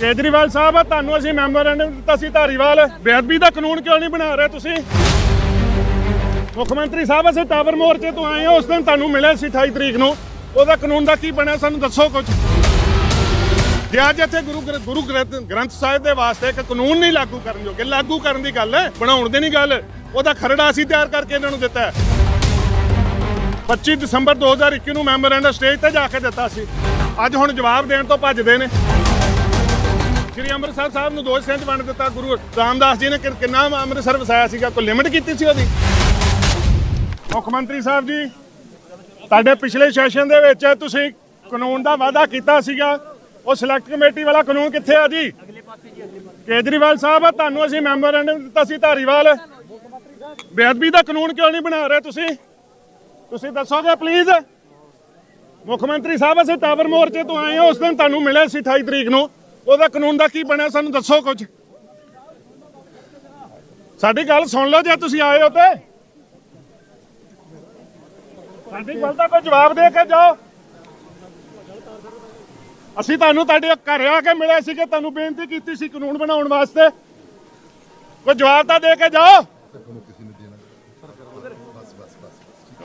ਕੇਜਰੀਵਾਲ ਸਾਹਿਬ, ਤੁਹਾਨੂੰ ਅਸੀਂ ਮੈਮੋਰੈਂਡਮ ਦਿੱਤਾ ਸੀ ਧਾਰੀਵਾਲ। ਬੇਅਦਬੀ ਦਾ ਕਾਨੂੰਨ ਕਿਉਂ ਨਹੀਂ ਬਣਾ ਰਹੇ ਤੁਸੀਂ? ਮੁੱਖ ਮੰਤਰੀ ਸਾਹਿਬ, ਅਸੀਂ ਟਾਵਰ ਮੋਰਚੇ ਤੋਂ ਆਏ ਹਾਂ, ਉਸ ਦਿਨ ਤੁਹਾਨੂੰ ਮਿਲਿਆ ਸੀ 28 ਤਰੀਕ ਨੂੰ। ਉਹਦਾ ਕਾਨੂੰਨ ਦਾ ਕੀ ਬਣਿਆ, ਸਾਨੂੰ ਦੱਸੋ ਕੁਝ ਜੇ ਅੱਜ ਇੱਥੇ ਗੁਰੂ ਗ੍ਰ- ਗੁਰੂ ਗ੍ਰੰਥ ਗ੍ਰੰਥ ਸਾਹਿਬ ਦੇ ਵਾਸਤੇ ਇੱਕ ਕਾਨੂੰਨ ਨਹੀਂ ਲਾਗੂ ਕਰਨ ਜੋਗੇ, ਲਾਗੂ ਕਰਨ ਦੀ ਗੱਲ ਹੈ ਬਣਾਉਣ ਦੀ ਨਹੀਂ ਗੱਲ, ਉਹਦਾ ਖਰੜਾ ਅਸੀਂ ਤਿਆਰ ਕਰਕੇ ਇਹਨਾਂ ਨੂੰ ਦਿੱਤਾ ਹੈ। 25 ਦਸੰਬਰ 2021 ਨੂੰ ਮੈਮੋਰੈਂਡਮ ਸਟੇਜ ਤੇ ਜਾ ਕੇ ਦਿੱਤਾ ਸੀ। ਅੱਜ ਹੁਣ ਜਵਾਬ ਦੇਣ ਤੋਂ ਭੱਜਦੇ ਨੇ। ਸ਼੍ਰੀ ਅੰਮ੍ਰਿਤਸਰ ਸਾਹਿਬ ਨੂੰ ਦੋ ਹਿੱਸਿਆਂ 'ਚ ਵੰਡ ਦਿੱਤਾ, ਗੁਰੂ ਰਾਮਦਾਸ ਜੀ ਨੇ ਕਿ- ਕਿੰਨਾ ਅੰਮ੍ਰਿਤਸਰ ਵਸਾਇਆ ਸੀਗਾ, ਕੋਈ ਲਿਮਿਟ ਕੀਤੀ ਸੀ ਉਹਦੀ? ਮੁੱਖ ਮੰਤਰੀ ਸਾਹਿਬ ਜੀ, ਤੁਹਾਡੇ ਪਿਛਲੇ ਸੈਸ਼ਨ ਦੇ ਵਿੱਚ ਤੁਸੀਂ ਕਾਨੂੰਨ ਦਾ ਵਾਅਦਾ ਕੀਤਾ ਸੀਗਾ। ਉਹ ਸਿਲੈਕਟ ਕਮੇਟੀ ਵਾਲਾ ਕਾਨੂੰਨ ਕਿੱਥੇ ਆ ਜੀ? ਕੇਜਰੀਵਾਲ ਸਾਹਿਬ, ਤੁਹਾਨੂੰ ਅਸੀਂ ਮੈਮੋਰੈਂਡਮ ਦਿੱਤਾ ਸੀ ਧਾਰੀਵਾਲ। ਬੇਅਦਬੀ ਦਾ ਕਾਨੂੰਨ ਕਿਉਂ ਨਹੀਂ ਬਣਾ ਰਹੇ ਤੁਸੀਂ? ਤੁਸੀਂ ਦੱਸੋਗੇ ਪਲੀਜ਼ ਮੁੱਖ ਮੰਤਰੀ ਸਾਹਿਬ, ਅਸੀਂ ਟਾਵਰ ਮੋਰਚੇ ਤੋਂ ਆਏ ਹਾਂ, ਉਸ ਦਿਨ ਤੁਹਾਨੂੰ ਮਿਲਿਆ ਸੀ 28 ਤਰੀਕ ਨੂੰ। ਉਹਦਾ ਕਾਨੂੰਨ ਦਾ ਕੀ ਬਣਿਆ? ਸਾਨੂੰ ਦੱਸੋ ਕੁਝ ਸਾਡੀ ਗੱਲ ਸੁਣ ਲਓ ਜੇ ਤੁਸੀਂ ਆਏ ਹੋ ਤੇ। ਸਾਡੀ ਗੱਲ ਦਾ ਕੋਈ ਜਵਾਬ ਦੇ ਕੇ ਜਾਓ। ਅਸੀਂ ਤੁਹਾਨੂੰ ਤੁਹਾਡੇ ਘਰ ਆ ਕੇ ਮਿਲੇ ਸੀ ਕਿ ਤੁਹਾਨੂੰ ਬੇਨਤੀ ਕੀਤੀ ਸੀ ਕਾਨੂੰਨ ਬਣਾਉਣ ਵਾਸਤੇ। ਕੋਈ ਜਵਾਬ ਤਾਂ ਦੇ ਕੇ ਜਾਓ।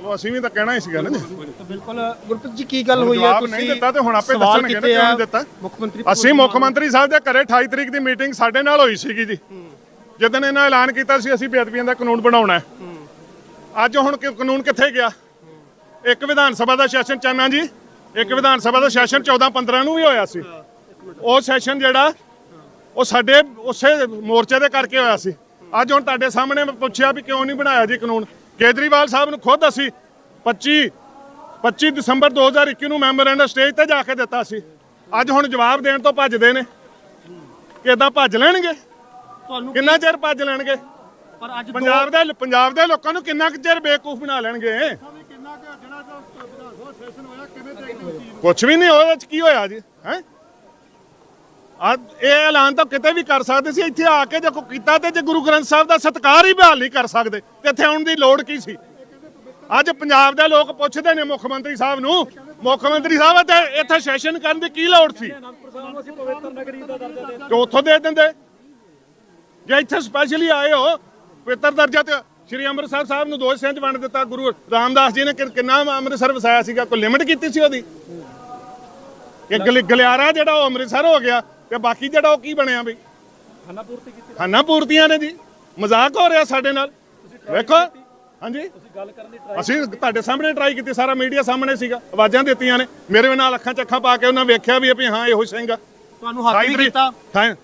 ਚਲੋ ਅਸੀਂ ਵੀ ਤਾਂ ਕਹਿਣਾ ਹੀ ਸੀਗਾ ਨਾ ਜੀ। ਬਿਲਕੁਲ ਗੁਰਪ੍ਰੀਤ ਜੀ ਕੀ ਗੱਲ ਹੋਈ ਹੈ ਤੁਸੀਂ ਨਹੀਂ ਦਿੱਤਾ ਤੇ ਹੁਣ ਆਪੇ ਦੱਸਣਗੇ ਨਾ ਕਿਉਂ ਨਹੀਂ ਦਿੱਤਾ। ਮੁੱਖ ਮੰਤਰੀ ਅਸੀਂ ਮੁੱਖ ਮੰਤਰੀ ਸਾਹਿਬ ਦੇ ਘਰੇ 28 ਤਰੀਕ ਦੀ ਮੀਟਿੰਗ ਸਾਡੇ ਨਾਲ ਹੋਈ ਸੀਗੀ ਜੀ। ਜਦੋਂ ਇਹਨਾਂ ਐਲਾਨ ਕੀਤਾ ਸੀ ਅਸੀਂ ਬੇਅਦਬੀਆਂ ਦਾ ਕਾਨੂੰਨ ਬਣਾਉਣਾ ਹੈ। ਅੱਜ ਹੁਣ ਕਾਨੂੰਨ ਕਿੱਥੇ ਗਿਆ? ਇੱਕ ਵਿਧਾਨ ਸਭਾ ਦਾ ਸੈਸ਼ਨ ਚਾਨਾ ਜੀ ਇੱਕ ਵਿਧਾਨ ਸਭਾ ਦਾ ਸੈਸ਼ਨ 14 15 ਨੂੰ ਵੀ ਹੋਇਆ ਸੀ। ਉਹ ਸੈਸ਼ਨ ਜਿਹੜਾ ਉਹ ਸਾਡੇ ਉਸੇ ਮੋਰਚੇ ਦੇ ਕਰਕੇ ਹੋਇਆ ਸੀ। ਅੱਜ ਹੁਣ ਤੁਹਾਡੇ ਸਾਹਮਣੇ ਮੈਂ ਪੁੱਛਿਆ ਵੀ ਕਿਉਂ ਨਹੀਂ ਬਣਾਇਆ ਜੀ ਕਾਨੂੰਨ? ਕੇਜਰੀਵਾਲ ਸਾਹਿਬ ਨੂੰ ਖੁਦ ਅਸੀਂ 25 25 ਦਸੰਬਰ 2021 ਨੂੰ ਮੈਮੋਰੈਂਡਮ ਸਟੇਜ ਤੇ ਜਾ ਕੇ ਦਿੱਤਾ ਸੀ। ਅੱਜ ਹੁਣ ਜਵਾਬ ਦੇਣ ਤੋਂ ਭੱਜਦੇ ਨੇ। ਕਿਦਾਂ ਭੱਜ ਲੈਣਗੇ? ਤੁਹਾਨੂੰ ਕਿੰਨਾ ਚਿਰ ਭੱਜ ਲੈਣਗੇ? ਪਰ ਅੱਜ ਪੰਜਾਬ ਦੇ ਪੰਜਾਬ ਦੇ ਲੋਕਾਂ ਨੂੰ ਕਿੰਨਾ ਕੁ ਚਿਰ ਬੇਵਕੂਫ ਬਣਾ ਲੈਣਗੇ? ਕੁਝ ਵੀ ਨਹੀਂ ਉਹਦੇ ਚ ਕੀ ਹੋਇਆ ਜੀ? ਹੈ? ਆ ਇਹ ਐਲਾਨ ਤਾਂ ਕਿਤੇ ਵੀ ਕਰ ਸਕਦੇ ਸੀ, ਇੱਥੇ ਆ ਕੇ ਜੇ ਕੋਈ ਕੀਤਾ ਤੇ ਜੇ ਗੁਰੂ ਗ੍ਰੰਥ ਸਾਹਿਬ ਦਾ ਸਤਿਕਾਰ ਹੀ ਬਹਾਲ ਨਹੀਂ ਕਰ ਸਕਦੇ, ਤੇ ਇੱਥੇ ਆਉਣ ਦੀ ਲੋੜ ਕੀ ਸੀ? ਅੱਜ ਪੰਜਾਬ ਦੇ ਲੋਕ ਪੁੱਛਦੇ ਨੇ ਮੁੱਖ ਮੰਤਰੀ ਸਾਹਿਬ ਨੂੰ, ਮੁੱਖ ਮੰਤਰੀ ਸਾਹਿਬ, ਇੱਥੇ ਇੱਥੇ ਸੈਸ਼ਨ ਕਰਨ ਦੀ ਕੀ ਲੋੜ ਸੀ? ਤੇ ਉੱਥੋਂ ਦੇ ਦਿੰਦੇ। ਜੇ ਇੱਥੇ ਸਪੈਸ਼ਲੀ ਆਏ ਹੋ, ਪਵਿੱਤਰ ਦਰਜਾ ਤੇ ਸ਼੍ਰੀ ਅੰਮ੍ਰਿਤਸਰ ਸਾਹਿਬ ਨੂੰ ਦੋ ਹਿੱਸਿਆਂ 'ਚ ਵੰਡ ਦਿੱਤਾ, ਗੁਰੂ ਰਾਮਦਾਸ ਜੀ ਨੇ ਕਿੰਨਾ ਅੰਮ੍ਰਿਤਸਰ ਵਸਾਇਆ ਸੀਗਾ, ਕੋਈ ਲਿਮਿਟ ਕੀਤੀ ਸੀ ਉਹਦੀ? ਕਿ ਗਲਿਆਰਾ ਜਿਹੜਾ ਉਹ ਅੰਮ੍ਰਿਤਸਰ ਹੋ ਗਿਆ ਤੇ ਬਾਕੀ ਜਿਹੜਾ ਉਹ ਕੀ ਬਣਿਆ ਬਈ? ਖਾਨਾ ਪੂਰਤੀ ਕੀਤੀ ਖਾਨਾ ਪੂਰਤੀਆਂ ਨੇ ਜੀ। ਮਜ਼ਾਕ ਹੋ ਰਿਹਾ ਸਾਡੇ ਨਾਲ। ਵੇਖੋ। ਹਾਂਜੀ। ਅਸੀਂ ਤੁਹਾਡੇ ਸਾਹਮਣੇ ਟਰਾਈ ਕੀਤੀ ਸਾਰਾ ਮੀਡੀਆ ਸਾਹਮਣੇ ਸੀਗਾ। ਆਵਾਜ਼ਾਂ ਦਿੱਤੀਆਂ ਨੇ। ਮੇਰੇ ਨਾਲ ਅੱਖਾਂ 'ਚ ਅੱਖਾਂ ਪਾ ਕੇ ਉਹਨਾਂ ਵੇਖਿਆ ਵੀ ਵੀ ਹਾਂ ਇਹੋ ਸਿੰਘ ਤੁਹਾਨੂੰ ਹੱਕ ਵੀ ਕੀਤਾ।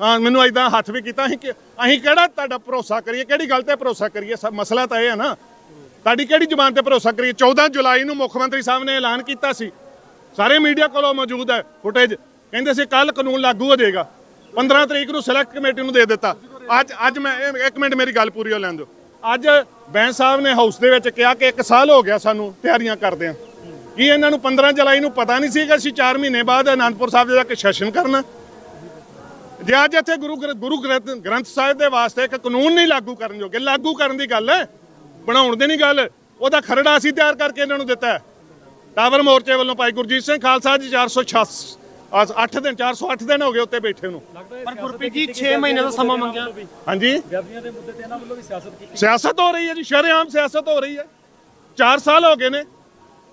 ਹਾਂ ਮੈਨੂੰ ਇਦਾਂ ਹੱਥ ਵੀ ਕੀਤਾ। ਅਸੀਂ ਅਸੀਂ ਕਿਹੜਾ ਤੁਹਾਡਾ ਭਰੋਸਾ ਕਰੀਏ? ਕਿਹੜੀ ਗੱਲ ਤੇ ਭਰੋਸਾ ਕਰੀਏ? ਸਭ ਮਸਲਾ ਤਾਂ ਇਹ ਹੈ ਨਾ। ਤੁਹਾਡੀ ਕਿਹੜੀ ਜ਼ੁਬਾਨ ਤੇ ਭਰੋਸਾ ਕਰੀਏ? 14 ਜੁਲਾਈ ਨੂੰ ਮੁੱਖ ਮੰਤਰੀ ਸਾਹਿਬ ਨੇ ਐਲਾਨ ਕੀਤਾ ਸੀ। ਸਾਰੇ ਮੀਡੀਆ ਕੋਲੋਂ ਮੌਜੂਦ ਹੈ ਫੁਟੇਜ। ਕਹਿੰਦੇ ਸੀ ਕੱਲ ਕਾਨੂੰਨ ਲਾਗੂ ਹੋ ਜਾਏਗਾ। 15 ਤਰੀਕ ਨੂੰ ਸਿਲੈਕਟ ਕਮੇਟੀ ਨੂੰ ਦੇ ਦਿੱਤਾ। ਅੱਜ ਅੱਜ ਮੈਂ ਇੱਕ ਮਿੰਟ ਮੇਰੀ ਗੱਲ ਪੂਰੀ ਹੋ ਲੈਣ ਦਿਓ। ਅੱਜ ਬੈਂਸ ਸਾਹਿਬ ਨੇ ਹਾਊਸ ਦੇ ਵਿੱਚ ਕਿਹਾ ਕਿ 1 ਸਾਲ ਹੋ ਗਿਆ ਸਾਨੂੰ ਤਿਆਰੀਆਂ ਕਰਦੇ ਆ। ਕੀ ਇਹਨਾਂ ਨੂੰ 15 ਜੁਲਾਈ ਨੂੰ ਪਤਾ ਨਹੀਂ ਸੀ ਕਿ ਅਸੀਂ 4 ਮਹੀਨੇ ਬਾਅਦ ਅਨੰਦਪੁਰ ਸਾਹਿਬ ਜਾ ਕੇ ਸੈਸ਼ਨ ਕਰਨਾ? ਜੇ ਅੱਜ ਇੱਥੇ ਗੁਰੂ ਗ੍ਰ- ਗੁਰੂ ਗ੍ਰੰਥ ਗ੍ਰੰਥ ਸਾਹਿਬ ਦੇ ਵਾਸਤੇ ਇੱਕ ਕਾਨੂੰਨ ਨਹੀਂ ਲਾਗੂ ਕਰਨ ਜੋਗੇ, ਲਾਗੂ ਕਰਨ ਦੀ ਗੱਲ ਹੈ, ਬਣਾਉਣ ਦੀ ਨਹੀਂ ਗੱਲ, ਉਹਦਾ ਖਰੜਾ ਅਸੀਂ ਤਿਆਰ ਕਰਕੇ ਇਹਨਾਂ ਨੂੰ ਦਿੱਤਾ ਟਾਵਰ ਮੋਰਚੇ ਵੱਲੋਂ ਭਾਈ ਗੁਰਜੀਤ ਸਿੰਘ ਖਾਲਸਾ ਜੀ 486 ਅੱਜ 8 ਦਿਨ 408 ਦਿਨ ਹੋ ਗਏ ਉੱਤੇ ਬੈਠੇ ਨੂੰ। ਪਰ ਗੁਰਪ੍ਰੀਤ ਜੀ 6 ਮਹੀਨੇ ਦਾ ਸਮਾਂ ਮੰਗਿਆ। ਹਾਂਜੀ। ਦੇ ਮੁੱਦੇ ਤੇ ਇਹਨਾਂ ਵੱਲੋਂ ਵੀ ਸਿਆਸਤ ਕੀਤੀ ਸਿਆਸਤ ਹੋ ਰਹੀ ਹੈ ਜੀ ਸ਼ਰੇਆਮ ਸਿਆਸਤ ਹੋ ਰਹੀ ਹੈ। 4 ਸਾਲ ਹੋ ਗਏ ਨੇ।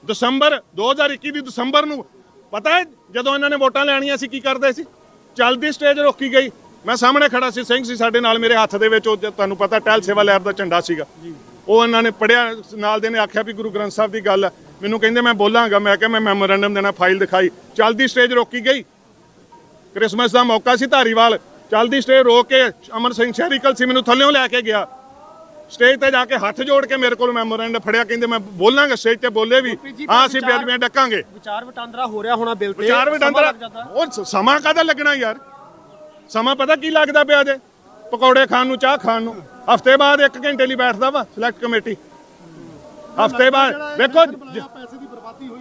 ਦਸੰਬਰ 2021 ਦੀ ਦਸੰਬਰ ਨੂੰ ਪਤਾ ਹੈ ਜਦੋਂ ਇਹਨਾਂ ਨੇ ਵੋਟਾਂ ਲੈਣੀਆਂ ਸੀ ਕੀ ਕਰਦੇ ਸੀ? ਚੱਲਦੀ ਸਟੇਜ ਰੋਕੀ ਗਈ। ਮੈਂ ਸਾਹਮਣੇ ਖੜਾ ਸੀ ਸਿੰਘ ਸੀ ਸਾਡੇ ਨਾਲ ਮੇਰੇ ਹੱਥ ਦੇ ਵਿੱਚ ਉਹ ਤੁਹਾਨੂੰ ਪਤਾ ਟਹਿਲ ਸੇਵਾ ਲਹਿਰ ਦਾ ਝੰਡਾ ਸੀਗਾ। ਉਹ ਇਹਨਾਂ ਨੇ ਪੜਿਆ ਨਾਲ ਦੇ ਨੇ ਆਖਿਆ ਵੀ ਗੁਰੂ ਗ੍ਰੰਥ ਸਾਹਿਬ ਦੀ ਗੱਲ ਹੈ ਮੈਨੂੰ ਕਹਿੰਦੇ ਮੈਂ ਬੋਲਾਂਗਾ ਮੈਂ ਕਿਹਾ ਮੈਂ ਮੈਮੋਰੈਂਡਮ ਦੇਣਾ ਫਾਈਲ ਦਿਖਾਈ। ਚੱਲਦੀ ਸਟੇਜ ਰੋਕੀ ਗਈ। ਕ੍ਰਿਸਮਸ ਦਾ ਮੌਕਾ ਸੀ ਧਾਰੀਵਾਲ। ਚੱਲਦੀ ਸਟੇਜ ਰੋਕ ਕੇ ਅਮਰ ਸਿੰਘ ਸ਼ਹਿਰੀਕਲ ਸੀ ਮੈਨੂੰ ਥੱਲੇੋਂ ਲੈ ਕੇ ਗਿਆ। ਸਟੇਜ ਤੇ ਜਾ ਕੇ ਹੱਥ ਜੋੜ ਕੇ ਮੇਰੇ ਕੋਲ ਮੈਮੋਰੈਂਡਮ ਫੜਿਆ ਕਹਿੰਦੇ ਮੈਂ ਬੋਲਾਂਗਾ ਸਟੇਜ ਤੇ ਬੋਲੇ ਵੀ ਹਾਂ ਅਸੀਂ ਬੇਅਦਬੀਆਂ ਡੱਕਾਂਗੇ। ਵਿਚਾਰ ਵਟਾਂਦਰਾ ਹੋ ਰਿਹਾ ਹੋਣਾ ਬਿੱਲ ਤੇ। ਵਿਚਾਰ ਵੀ ਸਮਾਂ ਡੰਦਰਾ ਲੱਗ ਜਾਂਦਾ। ਉਹ ਸਮਾਂ ਕਾਹਦਾ ਲੱਗਣਾ ਯਾਰ? ਸਮਾਂ ਪਤਾ ਕੀ ਲੱਗਦਾ ਪਿਆ ਜੇ ਪਕੌੜੇ ਖਾਣ ਨੂੰ ਚਾਹ ਖਾਣ ਨੂੰ। ਹਫ਼ਤੇ ਬਾਅਦ 1 ਘੰਟੇ ਲਈ ਬੈਠਦਾ ਵਾ ਸਿਲੈਕਟ ਕਮੇਟੀ ਹਫ਼ਤੇ ਬਾਅਦ। ਵੇਖੋ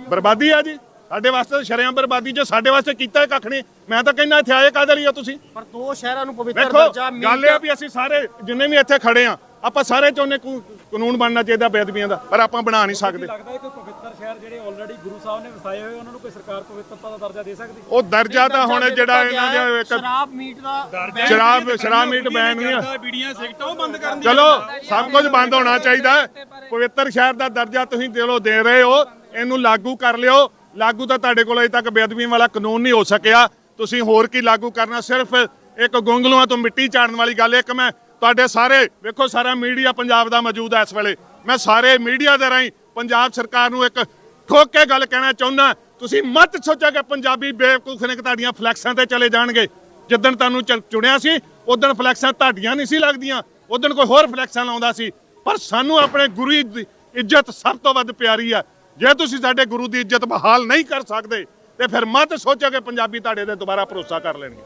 ਬਰਬਾਦੀ ਆ। ਜੀ। ਸਾਡੇ ਵਾਸਤੇ ਤਾਂ ਸ਼ਰੇਆਮ ਬਰਬਾਦੀ ਜੇ ਸਾਡੇ ਵਾਸਤੇ ਕੀਤਾ ਕੱਖ ਨਹੀਂ। ਮੈਂ ਤਾਂ ਕਹਿੰਦਾ ਇੱਥੇ ਆਏ ਕਾਹਦੇ ਲਈ ਆ ਤੁਸੀਂ? ਪਰ ਦੋ ਸ਼ਹਿਰਾਂ ਨੂੰ ਪਵਿੱਤਰ ਦਰਜਾ ਗੱਲ ਇਹ ਆ ਮੀਟ ਵੀ ਅਸੀਂ ਸਾਰੇ ਜਿੰਨੇ ਵੀ ਇੱਥੇ ਖੜੇ ਆ ਆਪਾਂ ਸਾਰੇ ਚਾਹੁੰਦੇ ਕੂ- ਕਾਨੂੰਨ ਬਣਨਾ ਚਾਹੀਦਾ ਬੇਅਦਬੀਆਂ ਦਾ ਪਰ ਆਪਾਂ ਬਣਾ ਨਹੀਂ ਸਕਦੇ। ਲੱਗਦਾ ਹੈ ਕਿ ਪਵਿੱਤਰ ਸ਼ਹਿਰ ਜਿਹੜੇ ਆਲਰੇਡੀ ਗੁਰੂ ਸਾਹਿਬ ਨੇ ਵਸਾਏ ਹੋਏ ਉਹਨਾਂ ਨੂੰ ਕੋਈ ਸਰਕਾਰ ਪਵਿੱਤਰਤਾ ਦਾ ਦਰਜਾ ਦੇ ਸਕਦੀ? ਉਹ ਦਰਜਾ ਤਾਂ ਹੁਣ ਜਿਹੜਾ ਇਹਨਾਂ ਦੇ ਇੱਕ ਸ਼ਰਾਬ ਮੀਟ ਦਾ ਸ਼ਰਾਬ ਸ਼ਰਾਬ ਮੀਟ ਬੈਨ ਨਹੀਂ ਆ। ਬੀੜੀਆਂ ਸਿਗਟਾਂ ਉਹ ਬੰਦ ਕਰਨ ਚਲੋ ਸਭ ਕੁਝ ਬੰਦ ਹੋਣਾ ਚਾਹੀਦਾ ਹੈ। ਪਵਿੱਤਰ ਸ਼ਹਿਰ ਦਾ ਦਰਜਾ ਤੁਸੀਂ ਦਿਲੋਂ ਦੇ ਰਹੇ ਹੋ ਇਹਨੂੰ ਲਾਗੂ ਕਰ ਲਿਓ। ਲਾਗੂ ਤਾਂ ਤੁਹਾਡੇ ਕੋਲ ਅਜੇ ਤੱਕ ਬੇਅਦਬੀ ਵਾਲਾ ਕਾਨੂੰਨ ਨਹੀਂ ਹੋ ਸਕਿਆ। ਤੁਸੀਂ ਹੋਰ ਕੀ ਲਾਗੂ ਕਰਨਾ ਸਿਰਫ ਇੱਕ ਗੁੰਗਲੂਆਂ ਤੋਂ ਮਿੱਟੀ ਚਾੜਨ ਵਾਲੀ ਗੱਲ। ਇੱਕ ਮੈਂ ਤੁਹਾਡੇ ਸਾਰੇ, ਵੇਖੋ ਸਾਰਾ ਮੀਡੀਆ ਪੰਜਾਬ ਦਾ ਮੌਜੂਦ ਹੈ ਇਸ ਵੇਲੇ। ਮੈਂ ਸਾਰੇ ਮੀਡੀਆ ਦੇ ਰਾਹੀਂ ਪੰਜਾਬ ਸਰਕਾਰ ਨੂੰ ਇੱਕ ਠੋਕ ਕੇ ਗੱਲ ਕਹਿਣਾ ਚਾਹੁੰਦਾ, ਤੁਸੀਂ ਮਤ ਸੋਚੋ ਕਿ ਪੰਜਾਬੀ ਬੇਵਕੂਫ ਨੇ ਤੁਹਾਡੀਆਂ ਫਲੈਕਸਾਂ ਤੇ ਚਲੇ ਜਾਣਗੇ। ਜਿੱਦਣ ਤੁਹਾਨੂੰ ਚ- ਚੁਣਿਆ ਸੀ ਉਦੋਂ ਫਲੈਕਸਾਂ ਤੁਹਾਡੀਆਂ ਨਹੀਂ ਸੀ ਲੱਗਦੀਆਂ ਉਦੋਂ ਕੋਈ ਹੋਰ ਫਲੈਕਸਾਂ ਲਾਉਂਦਾ ਸੀ। ਪਰ ਸਾਨੂੰ ਆਪਣੇ ਗੁਰੂ ਦੀ ਇੱਜ਼ਤ ਸਭ ਤੋਂ ਵੱਧ ਪਿਆਰੀ ਆ। ਜੇ ਤੁਸੀਂ ਸਾਡੇ ਗੁਰੂ ਦੀ ਇੱਜ਼ਤ ਬਹਾਲ ਨਹੀਂ ਕਰ ਸਕਦੇ, ਤੇ ਫਿਰ ਮਤ ਸੋਚੋ ਕਿ ਪੰਜਾਬੀ ਤੁਹਾਡੇ ਤੇ ਦੁਬਾਰਾ ਭਰੋਸਾ ਕਰ ਲੈਣਗੇ।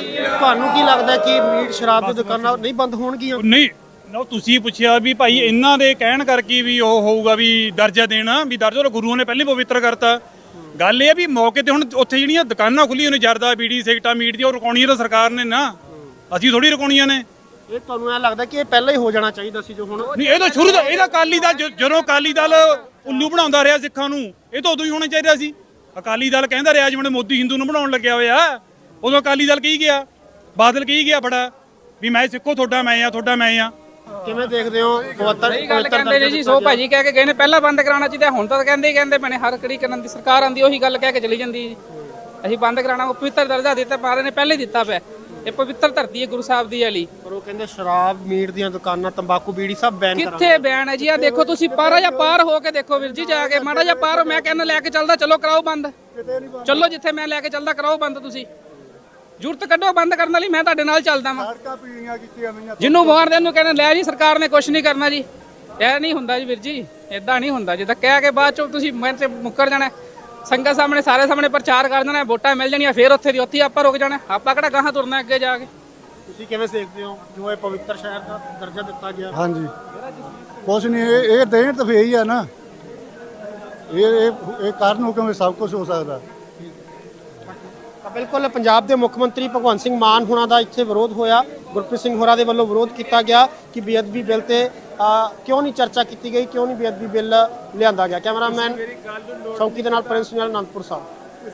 ਤੁਹਾਨੂੰ ਕੀ ਲੱਗਦਾ ਕਿ ਮੀਟ ਸ਼ਰਾਬ ਦੀ ਦੁਕਾਨਾਂ ਨਹੀਂ ਬੰਦ ਹੋਣਗੀਆਂ? ਨਹੀਂ ਨਾ ਤੁਸੀਂ ਪੁੱਛਿਆ ਵੀ ਭਾਈ ਇਹਨਾਂ ਦੇ ਕਹਿਣ ਕਰਕੇ ਵੀ ਉਹ ਹੋਊਗਾ ਵੀ ਦਰਜਾ ਦੇਣਾ ਵੀ ਦਰਜਾ ਉਹ ਗੁਰੂਆਂ ਨੇ ਪਹਿਲੇ ਪਵਿੱਤਰ ਕਰਤਾ। ਗੱਲ ਇਹ ਆ ਵੀ ਮੌਕੇ ਤੇ ਹੁਣ ਉੱਥੇ ਜਿਹੜੀਆਂ ਦੁਕਾਨਾਂ ਖੁੱਲੀਆਂ ਨੇ ਜਰਦਾ ਬੀੜੀ ਸਿਗਟਾ ਮੀਟ ਦੀ ਉਹ ਰੁਕਾਉਣੀਆਂ ਤਾਂ ਸਰਕਾਰ ਨੇ ਨਾ। ਅਸੀਂ ਥੋੜੀ ਰੁਕਾਉਣੀਆਂ ਨੇ। ਇਹ ਤੁਹਾਨੂੰ ਐ ਲੱਗਦਾ ਕਿ ਇਹ ਪਹਿਲਾਂ ਹੀ ਹੋ ਜਾਣਾ ਚਾਹੀਦਾ ਸੀ ਜੋ ਹੁਣ? ਨਹੀਂ ਇਹ ਤਾਂ ਸ਼ੁਰੂ ਤੋਂ ਇਹਦਾ ਅਕਾਲੀ ਦਲ ਜਦੋਂ ਅਕਾਲੀ ਦਲ ਉੱਲੂ ਬਣਾਉਂਦਾ ਰਿਹਾ ਸਿੱਖਾਂ ਨੂੰ ਇਹ ਤਾਂ ਉਦੋਂ ਹੀ ਹੋਣਾ ਚਾਹੀਦਾ ਸੀ। ਅਕਾਲੀ ਦਲ ਕਹਿੰਦਾ ਰਿਹਾ ਜਿਵੇਂ ਮੋਦੀ ਹਿੰਦੂ ਨੂੰ ਬਣਾਉਣ ਲੱਗਿਆ ਹੋਇਆ। ਉਦੋਂ ਅਕਾਲੀ ਦਲ ਕੀ ਗਿਆ? ਬਾਦਲ ਕੀ ਗਿਆ ਬੜਾ? ਵੀ ਮੈਂ ਸਿੱਖੋ ਤੁਹਾਡਾ ਮੈਂ ਆ ਤੁਹਾਡਾ ਮੈਂ ਆ। ਕਿਵੇਂ ਦੇਖਦੇ ਹੋ? ਪਵਿੱਤਰ ਸਹੀ ਗੱਲ ਕਹਿੰਦੇ ਨੇ ਜੀ ਸੋ ਭਾਜੀ ਕਹਿ ਕੇ ਗਏ ਨੇ ਪਹਿਲਾਂ ਬੰਦ ਕਰਾਉਣਾ ਚਾਹੀਦਾ ਹੁਣ ਤਾਂ ਕਹਿੰਦੇ ਹੀ ਕਹਿੰਦੇ ਮੈਨੇ ਹਰ ਕੜੀ ਕਰਨ ਦੀ ਸਰਕਾਰ ਆਂਦੀ ਉਹੀ ਗੱਲ ਕਹਿ ਕੇ ਚਲੀ ਜਾਂਦੀ ਜੀ। ਅਸੀਂ ਬੰਦ ਕਰਾਉਣਾ ਉਹ ਪਵਿੱਤਰ ਦਰਜਾ ਦਿੱਤਾ ਪਾਰੇ ਨੇ ਪਹਿਲੇ ਦਿੱਤਾ ਪਿਆ। ਇਹ ਪਵਿੱਤਰ ਧਰਤੀ ਹੈ ਗੁਰੂ ਸਾਹਿਬ ਦੀ ਵਾਲੀ। ਪਰ ਉਹ ਕਹਿੰਦੇ ਸ਼ਰਾਬ ਮੀਟ ਦੀਆਂ ਦੁਕਾਨਾਂ ਤੰਬਾਕੂ ਬੀੜੀ ਸਭ ਬੈਨ ਕਰਾਂਗੇ ਕਿੱਥੇ ਬਿਆਨ ਹੈ ਜੀ? ਆ ਦੇਖੋ ਤੁਸੀਂ ਪਾਰਾ ਜਾਂ ਪਾਰ ਹੋ ਕੇ ਦੇਖੋ ਵੀਰ ਜੀ ਜਾ ਕੇ ਮਾੜਾ ਜਾਂ ਪਾਰ ਮੈਂ ਕਹਿੰਦਾ ਲੈ ਕੇ ਚੱਲਦਾ ਚਲੋ ਕਰਾਓ ਬੰਦ। ਚਲੋ ਜਿੱਥੇ ਮੈਂ ਲੈ ਕੇ ਚੱਲਦਾ ਕਰਾਓ ਬੰਦ ਤੁਸੀਂ। ਜ਼ਰੂਰਤ ਕੱਢੋ ਬੰਦ ਕਰਨ ਵਾਲੀ ਮੈਂ ਤੁਹਾਡੇ ਨਾਲ ਚੱਲਦਾ ਵਾਂ। ਜਿਹਨੂੰ ਮਾਰਦੇ ਨੂੰ ਕਹਿੰਦੇ ਲੈ ਜੀ ਸਰਕਾਰ ਨੇ ਕੁਝ ਨਹੀਂ ਕਰਨਾ ਜੀ। ਇਹ ਨਹੀਂ ਹੁੰਦਾ ਜੀ ਵੀਰ ਜੀ ਇਦਾਂ ਨਹੀਂ ਹੁੰਦਾ। ਜਿੱਦਾਂ ਕਹਿ ਕੇ ਬਾਅਦ ਚੋਂ ਤੁਸੀਂ ਮੈਂ ਤੇ ਮੁੱਕਰ ਜਾਣਾ ਸੰਗਤ ਸਾਹਮਣੇ ਸਾਰੇ ਸਾਹਮਣੇ ਪ੍ਰਚਾਰ ਕਰ ਦੇਣਾ ਵੋਟਾਂ ਮਿਲ ਜਾਣੀਆਂ ਫੇਰ ਉੱਥੇ ਦੀ ਉੱਥੇ ਆਪਾਂ ਰੁਕ ਜਾਣਾ ਆਪਾਂ ਕਿਹੜਾ ਗਾਹਾਂ ਤੁਰਨਾ ਅੱਗੇ ਜਾ ਕੇ? ਤੁਸੀਂ ਕਿਵੇਂ ਦੇਖਦੇ ਹੋ? ਜੋ ਇਹ ਪਵਿੱਤਰ ਸ਼ਹਿਰ ਦਾ ਦਰਜਾ ਦਿੱਤਾ ਗਿਆ। ਹਾਂਜੀ। ਕੁਛ ਨਹੀਂ ਇਹ ਇਹ ਦੇਣ ਤਾਂ ਫੇਰ ਹੀ ਆ ਨਾ। ਇਹ ਇਹ ਇਹ ਕਾਰਨ ਹੁਕਮ ਸਭ ਕੁਝ ਹੋ ਸਕਦਾ। ਬਿਲਕੁਲ ਪੰਜਾਬ ਦੇ ਮੁੱਖ ਮੰਤਰੀ ਭਗਵੰਤ ਸਿੰਘ ਮਾਨ ਹੁਣਾਂ ਦਾ ਇੱਥੇ ਵਿਰੋਧ ਹੋਇਆ। ਗੁਰਪ੍ਰੀਤ ਸਿੰਘ ਹੋਰਾਂ ਦੇ ਵੱਲੋਂ ਵਿਰੋਧ ਕੀਤਾ ਗਿਆ ਕਿ ਬੇਅਦਬੀ ਬਿੱਲ ਤੇ ਕਿਉਂ ਨਹੀਂ ਚਰਚਾ ਕੀਤੀ ਗਈ ਕਿਉਂ ਨਹੀਂ ਬੇਅਦਬੀ ਬਿੱਲ ਲਿਆਂਦਾ ਗਿਆ। ਕੈਮਰਾਮੈਨ ਚੌਕੀ ਦੇ ਨਾਲ ਪ੍ਰਿੰਸ ਨਾਲ ਅਨੰਦਪੁਰ ਸਾਹਿਬ।